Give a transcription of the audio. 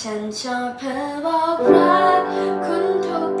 ฉันชอบเธอบอกรักคุณทุก